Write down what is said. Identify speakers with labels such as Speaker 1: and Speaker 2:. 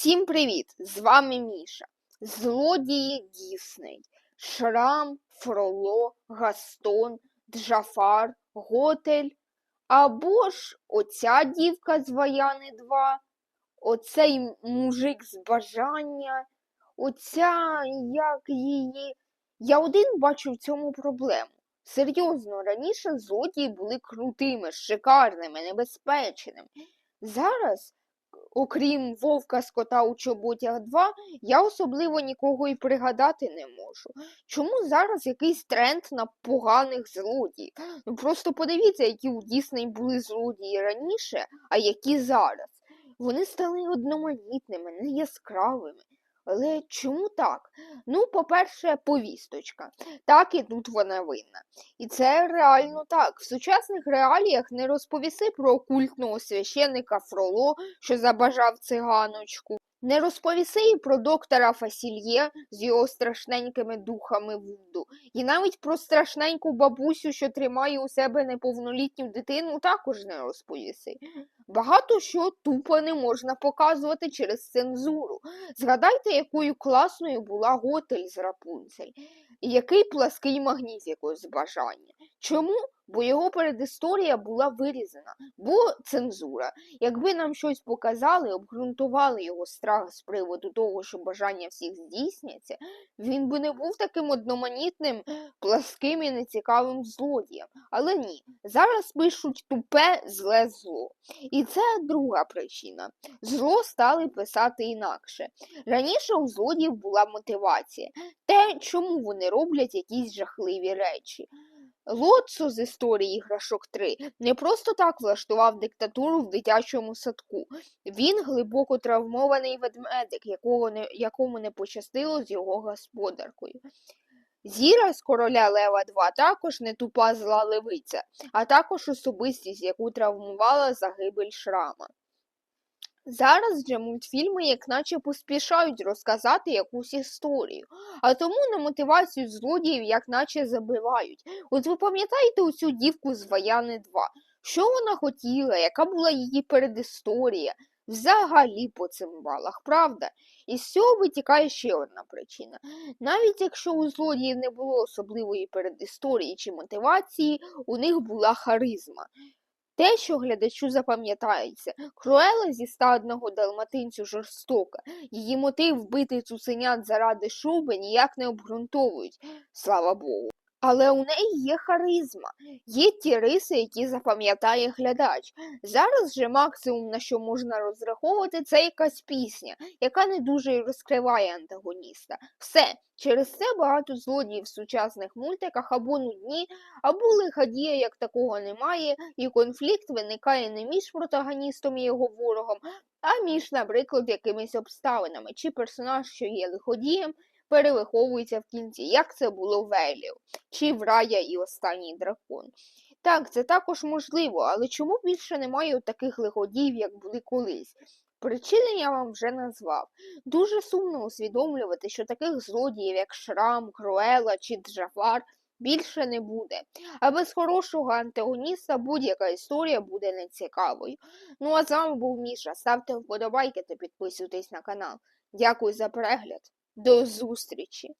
Speaker 1: Всім привіт! З вами Міша. Злодії Дісней. Шрам, Фроло, Гастон, Джафар, Готель. Або ж оця дівка з Ваяни 2, оцей мужик з бажання, оця, як її. Я один бачу в цьому проблему. Серйозно, раніше злодії були крутими, шикарними, небезпечними. Зараз окрім вовка з кота у чоботях 2, я особливо нікого і пригадати не можу. Чому зараз якийсь тренд на поганих злодіїв? Ну просто подивіться, які у Дісней були злодії раніше, а які зараз. Вони стали одноманітними, неяскравими. Але чому так? Ну, по-перше, повісточка. Так і тут вона винна. І це реально так. В сучасних реаліях не розповіси про окультного священника Фроло, що забажав циганочку. Не розповіси і про доктора Фасільє з його страшненькими духами Вуду. І навіть про страшненьку бабусю, що тримає у себе неповнолітню дитину, також не розповіси. Багато що тупо не можна показувати через цензуру. Згадайте, якою класною була готель з Рапунцель, і який плаский магніт з бажання. Чому? Бо його передісторія була вирізана, бо цензура. Якби нам щось показали, обґрунтували його страх з приводу того, що бажання всіх здійсняться, він би не був таким одноманітним, пласким і нецікавим злодієм. Але ні, зараз пишуть тупе зле зло. І це друга причина. Зло стали писати інакше. Раніше у злодіїв була мотивація, те, чому вони роблять якісь жахливі речі. Лоцо з історії іграшок 3 не просто так влаштував диктатуру в дитячому садку. Він глибоко травмований ведмедик, якого не, якому не пощастило з його господаркою. Зіра з короля Лева 2 також не тупа зла левиця, а також особистість, яку травмувала загибель шрама. Зараз же мультфільми як наче поспішають розказати якусь історію, а тому на мотивацію злодіїв як наче забивають. От ви пам'ятаєте оцю дівку з Ваяни 2? Що вона хотіла, яка була її передісторія? Взагалі по цим балах, правда? І з цього витікає ще одна причина. Навіть якщо у злодіїв не було особливої передісторії чи мотивації, у них була харизма. Те, що глядачу запам'ятається, Круела зі стадного далматинцю жорстока, її мотив вбити цуценят заради шуби ніяк не обґрунтовують, слава Богу. Але у неї є харизма, є ті риси, які запам'ятає глядач. Зараз же максимум, на що можна розраховувати, це якась пісня, яка не дуже розкриває антагоніста. Все. Через це багато злодіїв в сучасних мультиках або нудні, або лиходія як такого немає, і конфлікт виникає не між протагоністом і його ворогом, а між, наприклад, якимись обставинами, чи персонаж, що є лиходієм, перевиховується в кінці, як це було в Еліо, чи в Рая і останній дракон. Так, це також можливо, але чому більше немає таких лиходіїв, як були колись? Причини я вам вже назвав. Дуже сумно усвідомлювати, що таких злодіїв, як Шрам, Круела чи Джафар, більше не буде. А без хорошого антагоніста будь-яка історія буде нецікавою. Ну а з вами був Міша. Ставте вподобайки та підписуйтесь на канал. Дякую за перегляд. До зустрічі!